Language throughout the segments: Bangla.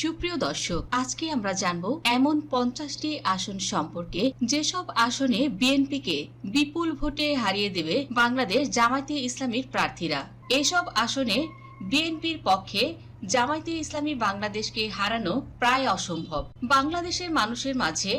সুপ্রিয় দর্শক, আজকে আমরা জানব এমন পঞ্চাশটি আসন সম্পর্কে যেসব আসনে বিএনপিকে বিপুল ভোটে হারিয়ে দেবে বাংলাদেশ জামায়াতে ইসলামীর প্রার্থীরা। এসব আসনে বিএনপির পক্ষে জামায়াতে ইসলামী বাংলাদেশকে হারানো প্রায় অসম্ভব। বাংলাদেশের মানুষের মাঝে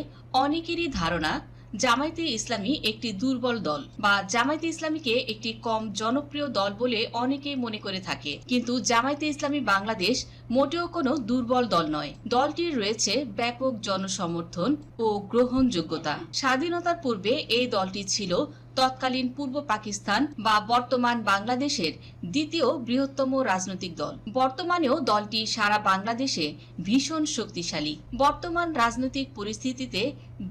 অনেকেরই ধারণা জামায়াতে ইসলামী একটি দুর্বল দল বা জামায়াতে ইসলামীকে একটি কম জনপ্রিয় দল বলে অনেকে মনে করে থাকে। কিন্তু জামায়াতে ইসলামী বাংলাদেশ মোটেও কোনো দুর্বল দল নয়। দলটির রয়েছে ব্যাপক জনসমর্থন ও গ্রহণযোগ্যতা। স্বাধীনতার পূর্বে এই দলটি ছিল তৎকালীন পূর্ব পাকিস্তান বা বর্তমান বাংলাদেশের দ্বিতীয় বৃহত্তম রাজনৈতিক দল। বর্তমানেও দলটি সারা বাংলাদেশে ভীষণ শক্তিশালী। বর্তমান রাজনৈতিক পরিস্থিতিতে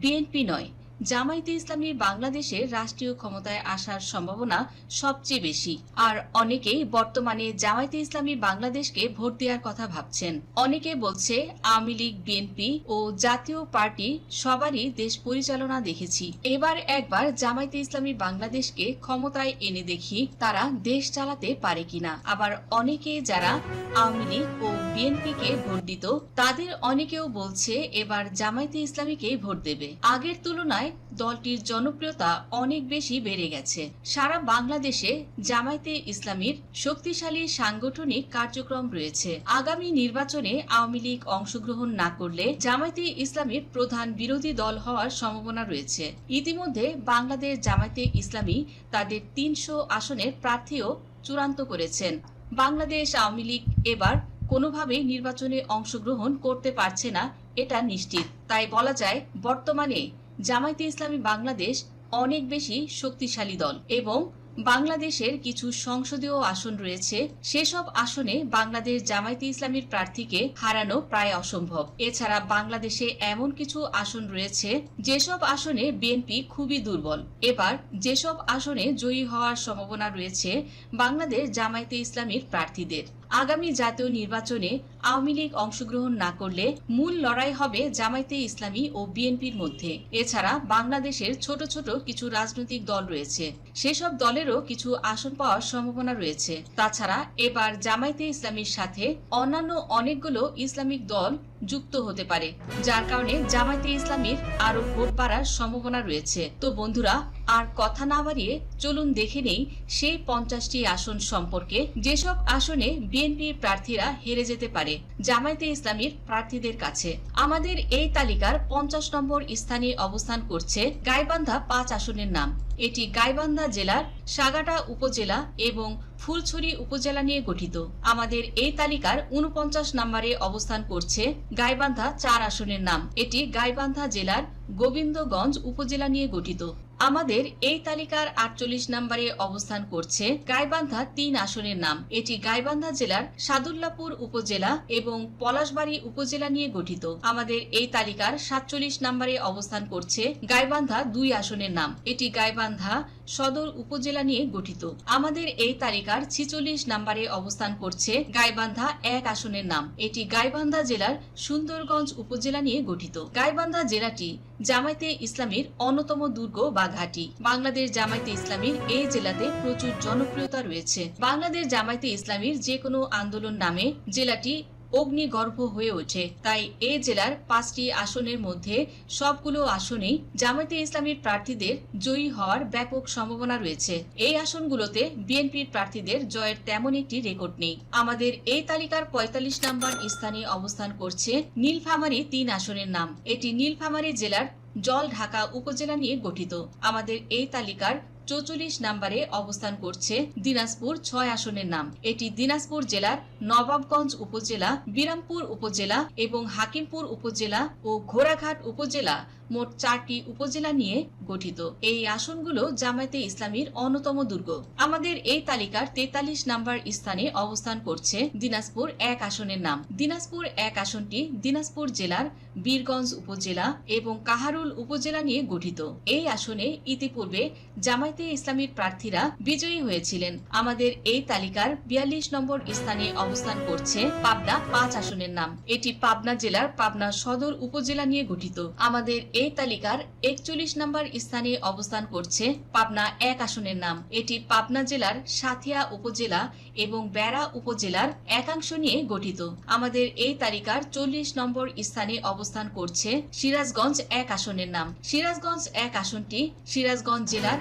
বিএনপি নয় জামায়াতে ইসলামী বাংলাদেশের রাষ্ট্রীয় ক্ষমতায় আসার সম্ভাবনা সবচেয়ে বেশি। আর অনেকেই বর্তমানে জামায়াতে ইসলামী বাংলাদেশকে ভোট দেওয়ার কথা ভাবছেন। অনেকে বলছে, আওয়ামী লীগ, বিএনপি ও জাতীয় পার্টি সবারই দেশ পরিচালনা দেখেছি। এবার একবার জামায়াতে ইসলামী বাংলাদেশকে ক্ষমতায় এনে দেখি তারা দেশ চালাতে পারে কিনা। আবার অনেকে যারা আওয়ামী লীগ ও বিএনপিকে ভোট দিত, তাদের অনেকেও বলছে, এবার জামায়াতে ইসলামীকে ভোট দেবে। আগের তুলনায় দলটির জনপ্রিয়তা অনেক বেশি বেড়ে গেছে। সারা বাংলাদেশে জামায়াতে ইসলামীর শক্তিশালী সাংগঠনিক কার্যক্রম রয়েছে। আগামী নির্বাচনে আওয়ামী লীগ অংশগ্রহণ না করলে জামায়াতে ইসলামীর প্রধান বিরোধী দল হওয়ার সম্ভাবনা রয়েছে। ইতিমধ্যে বাংলাদেশ জামায়াতে ইসলামী তাদের তিনশো আসনের প্রার্থীও চূড়ান্ত করেছেন। বাংলাদেশ আওয়ামী লীগ এবার কোনোভাবেই নির্বাচনে অংশগ্রহণ করতে পারছে না, এটা নিশ্চিত। তাই বলা যায়, বর্তমানে জামায়াতে ইসলামী বাংলাদেশ অনেক বেশি শক্তিশালী দল এবং বাংলাদেশের কিছু সংসদীয় আসন রয়েছে। সেসব আসনে বাংলাদেশ জামায়াতে ইসলামীর প্রার্থীকে হারানো প্রায় অসম্ভব। এছাড়া বাংলাদেশে এমন কিছু আসন রয়েছে, যেসব আসনে বিএনপি খুবই দুর্বল। এবার যেসব আসনে জয়ী হওয়ার সম্ভাবনা রয়েছে বাংলাদেশ জামায়াতে ইসলামীর প্রার্থীদের। আগামী জাতীয় নির্বাচনে আওয়ামী লীগ অংশগ্রহণ না করলে মূল লড়াই হবে জামায়াতে ইসলামী ও বিএনপির মধ্যে। এছাড়া বাংলাদেশের ছোট ছোট কিছু রাজনৈতিক দল রয়েছে। সেসব দলেরও কিছু আসন পাওয়ার সম্ভাবনা রয়েছে। তাছাড়া এবার জামায়াতে ইসলামীর সাথে অন্যান্য অনেকগুলো ইসলামিক দল যুক্ত হতে পারে, যার কারণে জামায়াতে ইসলামীর আরও ভোট বাড়ার সম্ভাবনা রয়েছে। তো বন্ধুরা আর কথা না বাড়িয়ে চলুন দেখে নেই সেই পঞ্চাশটি আসন সম্পর্কে। যেসব আসনে বিএনপির প্রার্থীরা হেরে যেতে পারে, জামায়াতে ইসলামীর প্রার্থীদের কাছে। আমাদের এই তালিকার পঞ্চাশ নম্বর স্থানে অবস্থান করছে গাইবান্ধা পাঁচ আসনের নাম। এটি গাইবান্ধা জেলার সাগাটা উপজেলা এবং ফুলছড়ি উপজেলা নিয়ে গঠিত। আমাদের এই তালিকার উনপঞ্চাশ নম্বরে অবস্থান করছে গাইবান্ধা চার আসনের নাম। এটি গাইবান্ধা জেলার গোবিন্দগঞ্জ উপজেলা নিয়ে গঠিত। আমাদের এই তালিকার আটচল্লিশ নম্বরে অবস্থান করছে গাইবান্ধা তিন আসনের নাম। এটি গাইবান্ধা জেলার সাদুল্লাপুর উপজেলা এবং পলাশবাড়ি উপজেলা নিয়ে গঠিত। আমাদের এই তালিকার সাতচল্লিশ নম্বরে অবস্থান করছে গাইবান্ধা দুই আসনের নাম। এটি গাইবান্ধা সদর উপজেলা নিয়ে গঠিত। আমাদের এই তালিকার ছিচল্লিশ নম্বরে অবস্থান করছে গাইবান্ধা এক আসনের নাম। এটি গাইবান্ধা জেলার সুন্দরগঞ্জ উপজেলা নিয়ে গঠিত। গাইবান্ধা জেলাটি জামায়াতে ইসলামীর অন্যতম দুর্গ বা ঘাঁটি। বাংলাদেশ জামায়াতে ইসলামীর এই জেলাতে প্রচুর জনপ্রিয়তা রয়েছে। বাংলাদেশ জামায়াতে ইসলামীর যে কোনো আন্দোলন নামে জেলাটি অগ্নিগর্ভ হয়ে ওঠে। তাই এ জেলার পাঁচটি আসনের মধ্যে সবগুলো আসনেই জামায়াতে ইসলামীর প্রার্থীদের জয়ী হওয়ার ব্যাপক সম্ভাবনা রয়েছে। এই আসনগুলোতে বিএনপির প্রার্থীদের জয়ের তেমন একটি রেকর্ড নেই। আমাদের এই তালিকার পঁয়তাল্লিশ নম্বর স্থানে অবস্থান করছে নীলফামারী তিন আসনের নাম। এটি নীলফামারী জেলার জল ঢাকা উপজেলা নিয়ে গঠিত। আমাদের এই তালিকার চৌচল্লিশ নম্বরে অবস্থান করছে দিনাজপুর ছয় আসনের নাম। এটি দিনাজপুর জেলার নবাবগঞ্জ উপজেলা, বিরামপুর উপজেলা এবং হাকিমপুর উপজেলা ও ঘোড়াঘাট উপজেলা মোট চারটি উপজেলা নিয়ে গঠিত। এই আসনগুলো জামায়াতে ইসলামীর অন্যতম দুর্গ। আমাদের এই তালিকার তেতাল্লিশ নাম্বার স্থানে অবস্থান করছে দিনাজপুর এক আসনের নাম। দিনাজপুর এক আসনটি দিনাজপুর জেলার বীরগঞ্জ উপজেলা এবং কাহারুল উপজেলা নিয়ে গঠিত। এই আসনে ইতিপূর্বে জামায়াতে ইসলামীর প্রার্থীরা বিজয়ী হয়েছিলেন। আমাদের এই তালিকার বিয়াল্লিশ নম্বর স্থানে অবস্থান করছে পাবনা পাঁচ আসনের নাম। এটি পাবনা জেলার পাবনা সদর উপজেলা নিয়ে গঠিত। আমাদের এই তালিকার একচল্লিশ নম্বর স্থানে অবস্থান করছে পাবনা এক আসনের নাম। এটি পাবনা জেলার সাথিয়া উপজেলা এবং বেড়া উপজেলার একাংশ নিয়ে গঠিত। আমাদের এই তালিকার চল্লিশ নম্বর স্থানে অবস্থান করছে সিরাজগঞ্জ এক আসনের নাম। সিরাজগঞ্জ এক আসনটি সিরাজগঞ্জ জেলার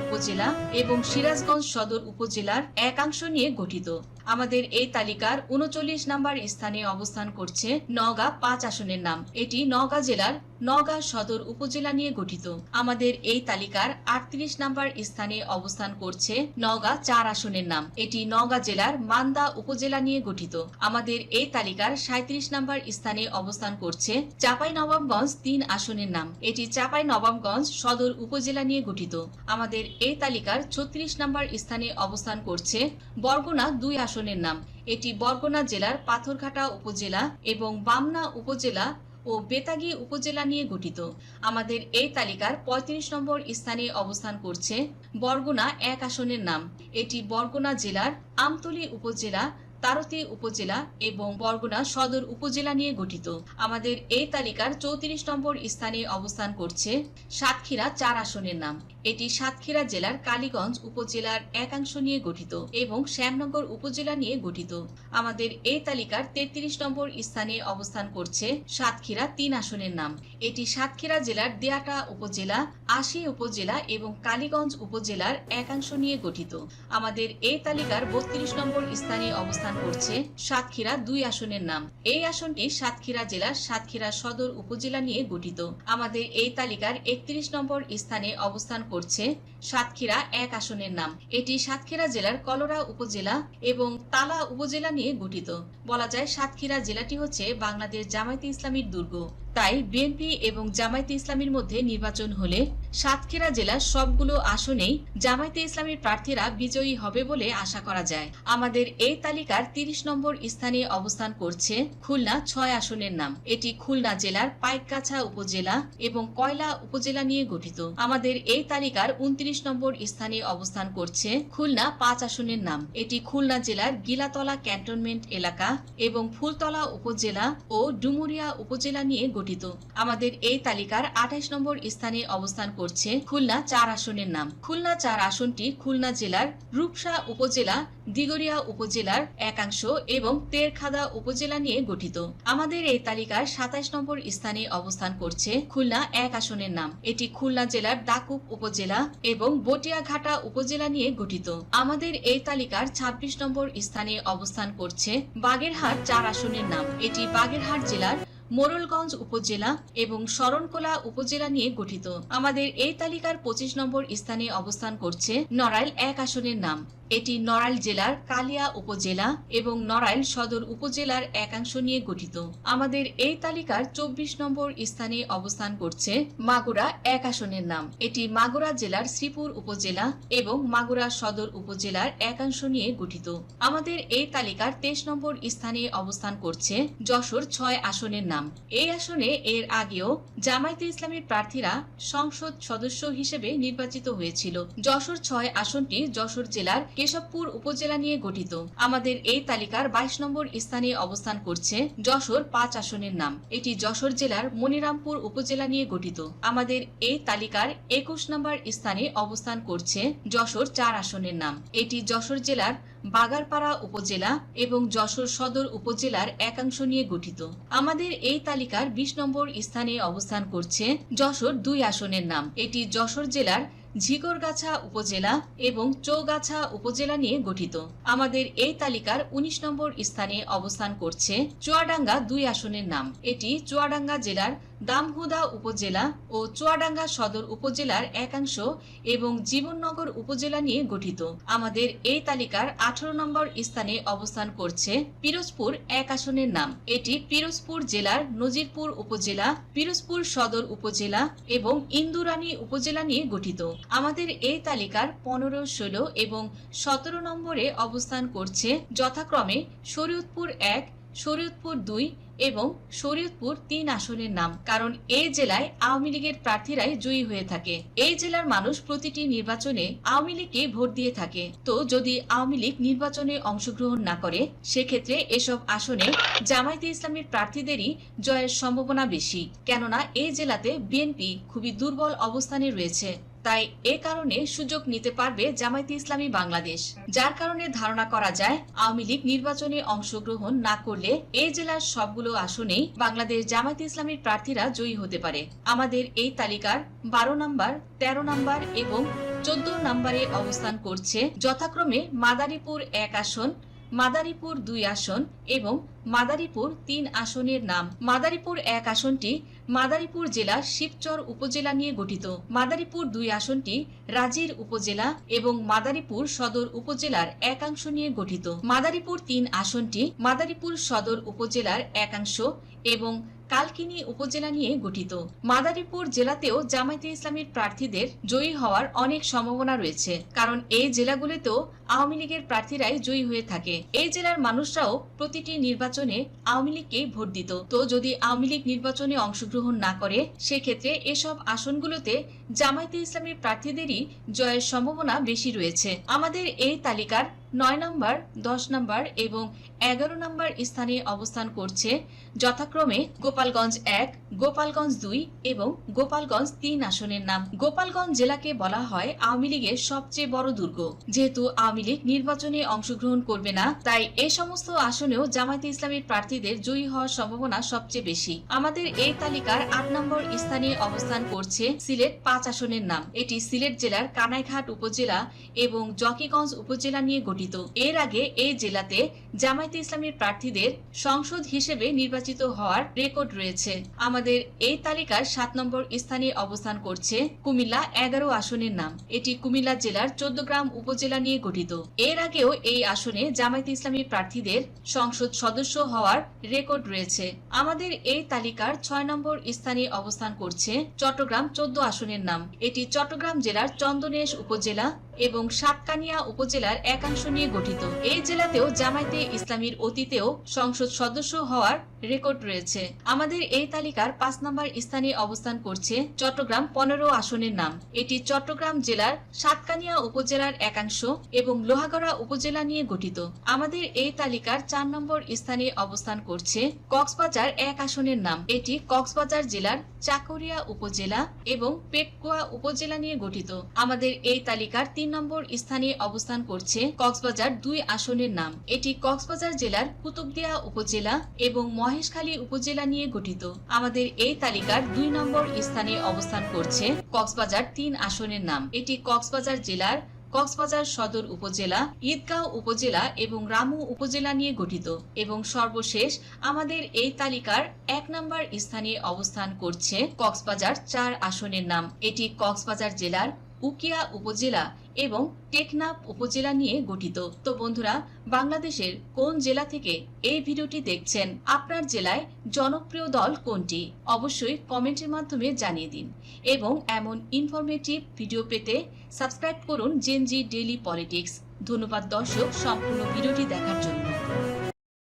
উপজেলা এবং সিরাজগঞ্জ সদর উপজেলার একাংশ নিয়ে গঠিত। আমাদের এই তালিকার উনচল্লিশ নম্বর স্থানে অবস্থান করছে নওগাঁ পাঁচ আসনের নাম। এটি নওগাঁ জেলার নওগাঁ সদর উপজেলা নিয়ে গঠিত। আমাদের এই তালিকার আটত্রিশ নম্বর স্থানে অবস্থান করছে নওগাঁ চার আসনের নাম। এটি নওগাঁ জেলার মান্দা উপজেলা নিয়ে গঠিত। আমাদের এই তালিকার সাঁত্রিশ নম্বর স্থানে অবস্থান করছে চাপাই নবাবগঞ্জ তিন আসনের নাম। এটি চাপাই নবাবগঞ্জ সদর উপজেলা নিয়ে গঠিত। আমাদের এই তালিকার ছত্রিশ নম্বর স্থানে অবস্থান করছে বরগুনা দুই আসনের নাম। এটি বরগুনা জেলার পাথরঘাটা উপজেলা এবং বামনা উপজেলা ও বেতাগী উপজেলা নিয়ে গঠিত। আমাদের এই তালিকার ৩৫ নম্বর স্থানে অবস্থান করছে বরগুনা এক আসনের নাম। এটি বরগুনা জেলার আমতলী উপজেলা তারতি উপজেলা এবং বরগুনা সদর উপজেলা নিয়ে গঠিত। আমাদের এই তালিকার চৌত্রিশ নম্বর স্থানে অবস্থান করছে সাতক্ষীরা চার আসনের নাম। এটি সাতক্ষীরা জেলার কালীগঞ্জ উপজেলার একাংশ নিয়ে গঠিত এবং শ্যামনগর উপজেলা নিয়ে গঠিত। আমাদের এই তালিকার তেত্রিশ নম্বর স্থানে অবস্থান করছে সাতক্ষীরা তিন আসনের নাম। এটি সাতক্ষীরা জেলার দিয়াটা উপজেলা, আশি উপজেলা এবং কালীগঞ্জ উপজেলার একাংশ নিয়ে গঠিত। আমাদের এই তালিকার বত্রিশ নম্বর স্থানে অবস্থান করছে সাতক্ষীরা দুই আসনের নাম। এই আসনটি সাতক্ষীরা জেলার সাতক্ষীরা সদর উপজেলা নিয়ে গঠিত। আমাদের এই তালিকার একত্রিশ নম্বর স্থানে অবস্থান করছে সাতক্ষীরা এক আসনের নাম। এটি সাতক্ষীরা জেলার কলরা উপজেলা এবং তালা উপজেলা নিয়ে গঠিত। বলা যায় সাতক্ষীরা জেলাটি হচ্ছে বাংলাদেশ জামায়াতে ইসলামীর দুর্গ। তাই বিএনপি এবং জামায়াতে ইসলামীর মধ্যে নির্বাচন হলে সাতক্ষীরা জেলার সবগুলো আসনেই জামায়াতে ইসলামীর প্রার্থীরা বিজয়ী হবে বলে আশা করা যায়। আমাদের এই তালিকার তিরিশ নম্বর স্থানে অবস্থান করছে খুলনা ছয় আসনের নাম। এটি খুলনা জেলার পাইকগাছা উপজেলা এবং কয়লা উপজেলা নিয়ে গঠিত। আমাদের এই তালিকার উনত্রিশ নম্বর স্থানে অবস্থান করছে খুলনা পাঁচ আসনের নাম। এটি খুলনা জেলার গিলাতলা ক্যান্টনমেন্ট এলাকা এবং ফুলতলা উপজেলা ও ডুমুরিয়া উপজেলা নিয়ে গঠিত। আমাদের এই তালিকার আঠাশ নম্বর স্থানে অবস্থান করছে খুলনা চার আসনের নাম। খুলনা চার আসনটি খুলনা জেলার রূপসা উপজেলা দিগরিয়া উপজেলার একাংশ এবং তেরখাদা উপজেলা নিয়ে গঠিত। আমাদের এই তালিকার সাতাশ নম্বর স্থানে অবস্থান করছে খুলনা এক আসনের নাম। এটি খুলনা জেলার দাকুক উপজেলা এবং বটিয়াঘাটা উপজেলা নিয়ে গঠিত। আমাদের এই তালিকার ২৬ নম্বর স্থানে অবস্থান করছে বাগেরহাট চার আসনের নাম। এটি বাগেরহাট জেলার মোরলগঞ্জ উপজেলা এবং শরণকোলা উপজেলা নিয়ে গঠিত। আমাদের এই তালিকার পঁচিশ নম্বর স্থানে অবস্থান করছে নড়াইল এক আসনের নাম। এটি নড়াইল জেলার কালিয়া উপজেলা এবং নড়াইল সদর উপজেলার একাংশ নিয়ে গঠিত। আমাদের এই তালিকার চব্বিশ নম্বর স্থানে অবস্থান করছে মাগুরা এক আসনের নাম। এটি মাগুরা জেলার শ্রীপুর উপজেলা এবং মাগুরা সদর উপজেলার একাংশ নিয়ে গঠিত। আমাদের এই তালিকার তেইশ নম্বর স্থানে অবস্থান করছে যশোর ছয় আসনের নাম। এই আসনে এর আগেও জামায়াতে ইসলামের প্রার্থীরা সংসদ সদস্য হিসেবে নির্বাচিত হয়েছিল। যশোর ছয় আসনটি যশোর জেলার কেশবপুর উপজেলা নিয়ে গঠিত। আমাদের এই তালিকার বাইশ নম্বর স্থানে অবস্থান করছে যশোর পাঁচ আসনের নাম। এটি যশোর জেলার মনিরামপুর উপজেলা নিয়ে গঠিত। আমাদের এই তালিকার একুশ নম্বর স্থানে অবস্থান করছে যশোর চার আসনের নাম। এটি যশোর জেলার বাগারপাড়া উপজেলা এবং যশোর সদর উপজেলার একাংশ নিয়ে গঠিত। আমাদের এই তালিকার বিশ নম্বর স্থানে অবস্থান করছে যশোর দুই আসনের নাম। এটি যশোর জেলার ঝিকরগাছা উপজেলা এবং চৌগাছা উপজেলা নিয়ে গঠিত। আমাদের এই তালিকার ১৯ নম্বর স্থানে অবস্থান করছে চুয়াডাঙ্গা দুই আসনের নাম। এটি চুয়াডাঙ্গা জেলার দামহুদা উপজেলা ও চুয়াডাঙ্গা সদর উপজেলার একাংশ এবং জীবননগর উপজেলা নিয়ে গঠিত। আমাদের এই তালিকার আঠারো নম্বর স্থানে অবস্থান করছে পিরোজপুর এক আসনের নাম। এটি পিরোজপুর জেলার নজিরপুর উপজেলা, পিরোজপুর সদর উপজেলা এবং ইন্দুরানী উপজেলা নিয়ে গঠিত। আমাদের এই তালিকার পনেরো, ষোলো এবং সতেরো নম্বরে অবস্থান করছে যথাক্রমে শরীয়তপুর এক শরীয়তপুর দুই এবং শরীয়তপুর তিন আসনের নাম, কারণ এই জেলায় আওয়ামী লীগের প্রার্থীরাই জয়ী হয়ে থাকে। এই জেলার মানুষ প্রতিটি নির্বাচনে আওয়ামী লীগকে ভোট দিয়ে থাকে। তো যদি আওয়ামী লীগ নির্বাচনে অংশগ্রহণ না করে, সেক্ষেত্রে এসব আসনে জামায়াতে ইসলামের প্রার্থীদেরই জয়ের সম্ভাবনা বেশি। কেননা এই জেলাতে বিএনপি খুবই দুর্বল অবস্থানে রয়েছে। তাই এ কারণে সুযোগ নিতে পারবে জামায়াতে ইসলামী বাংলাদেশ। যার কারণে ধারণা করা যায়, আওয়ামী লীগ নির্বাচনে অংশগ্রহণ না করলে এই জেলার সবগুলো আসনেই বাংলাদেশ জামায়াতে ইসলামীর প্রার্থীরা জয়ী হতে পারে। আমাদের এই তালিকার বারো নম্বর, তেরো নম্বর এবং চোদ্দ নম্বরে অবস্থান করছে যথাক্রমে মাদারীপুর এক আসন মাদারীপুর দুই আসন এবং মাদারীপুর তিন আসনের নাম। মাদারীপুর এক আসনটি মাদারীপুর জেলার শিবচর উপজেলা নিয়ে গঠিত। মাদারীপুর দুই আসনটি রাজীর উপজেলা এবং মাদারীপুর সদর উপজেলার একাংশ নিয়ে গঠিত। মাদারীপুর তিন আসনটি মাদারীপুর সদর উপজেলার একাংশ এবং কালকিনি উপজেলা নিয়ে গঠিত। মাদারীপুর জেলাতেও জামায়াতে ইসলামীর প্রার্থীদের জয়ী হওয়ার অনেক সম্ভাবনা রয়েছে। কারণ এই জেলাগুলিতেও আওয়ামী লীগের প্রার্থীরাই জয়ী হয়ে থাকে। এই জেলার মানুষরাও প্রতিটি নির্বাচনে আওয়ামী লীগকে ভোট দিত। তো যদি আওয়ামী লীগ নির্বাচনে অংশগ্রহণ না করে, সেক্ষেত্রে এসব আসনগুলোতে জামায়াতে ইসলামীর প্রার্থীদেরই জয়ের সম্ভাবনা বেশি রয়েছে। আমাদের এই তালিকার নয় নম্বর, দশ নম্বর এবং এগারো নম্বর স্থানে অবস্থান করছে যথাক্রমে গোপালগঞ্জ এক, গোপালগঞ্জ দুই এবং গোপালগঞ্জ তিন আসনের নাম। গোপালগঞ্জ জেলাকে বলা হয় আওয়ামী লীগের সবচেয়ে বড় দুর্গ। যেহেতু আওয়ামী লীগ নির্বাচনে অংশগ্রহণ করবে না, তাই এই সমস্ত আসনেও জামায়াতে ইসলামের প্রার্থীদের জয়ী হওয়ার সম্ভাবনা সবচেয়ে বেশি। আমাদের এই তালিকার আট নম্বর স্থানে অবস্থান করছে সিলেট পাঁচ আসনের নাম। এটি সিলেট জেলার কানাইঘাট উপজেলা এবং জকিগঞ্জ উপজেলা নিয়ে গঠিত। এর আগে এই জেলাতে জামায়াতে ইসলামের প্রার্থীদের সংসদ হিসেবে নির্বাচিত হওয়ার রেকর্ড রয়েছে। আমাদের এই তালিকার সাত নম্বর স্থানে অবস্থান করছে কুমিল্লা এগারো আসনের নাম। এটি কুমিল্লা জেলার চোদ্দগ্রাম উপজেলা নিয়ে গঠিত। এর আগেও এই আসনে জামায়াতে ইসলামী প্রার্থীদের সংসদ সদস্য হওয়ার রেকর্ড রয়েছে। আমাদের এই তালিকার ছয় নম্বর স্থানে অবস্থান করছে চট্টগ্রাম চোদ্দ আসনের নাম। এটি চট্টগ্রাম জেলার চন্দনেশ উপজেলা এবং সাতকানিয়া উপজেলার একাংশ নিয়ে গঠিত। এই জেলাতেও জামায়াতে ইসলামীর অতীতেও সংসদ সদস্য হওয়ার রেকর্ড রয়েছে। আমাদের এই তালিকার পাঁচ নম্বর স্থানে অবস্থান করছে চট্টগ্রাম পনেরো আসনের নাম। এটি চট্টগ্রাম জেলার সাতকানিয়া উপজেলার একাংশ এবং লোহাগড়া উপজেলা নিয়ে গঠিত। আমাদের এই তালিকার চার নম্বর স্থানে অবস্থান করছে কক্সবাজার এক আসনের নাম। এটি কক্সবাজার জেলার চাকরিয়া উপজেলা এবং পেটকুয়া উপজেলা নিয়ে গঠিত। আমাদের এই তালিকার তিন নম্বর স্থানে অবস্থান করছে কক্সবাজার দুই আসনের নাম। এটি কক্সবাজার জেলার কুতুবদিয়া উপজেলা এবং মহেশখালী উপজেলা নিয়ে গঠিত। আমাদের এই তালিকার দুই নম্বর স্থানে অবস্থান করছে কক্সবাজার তিন আসনের নাম। এটি কক্সবাজার জেলার কক্সবাজার সদর উপজেলা, ঈদগাঁও উপজেলা এবং রামু উপজেলা নিয়ে গঠিত এবং সর্বশেষ আমাদের এই তালিকার এক নম্বর স্থানে অবস্থান করছে কক্সবাজার চার আসনের নাম। এটি কক্সবাজার জেলার উকিয়া উপজেলা এবং টেকনাফ উপজেলা নিয়ে গঠিত। তো বন্ধুরা, বাংলাদেশের কোন জেলা থেকে এই ভিডিওটি দেখছেন, আপনার জেলায় জনপ্রিয় দল কোনটি? অবশ্যই কমেন্টের মাধ্যমে জানিয়ে দিন এবং এমন ইনফরমেটিভ ভিডিও পেতে সাবস্ক্রাইব করুন জেনজি ডেইলি পলিটিক্স ধন্যবাদ দর্শক, সম্পূর্ণ ভিডিওটি দেখার জন্য।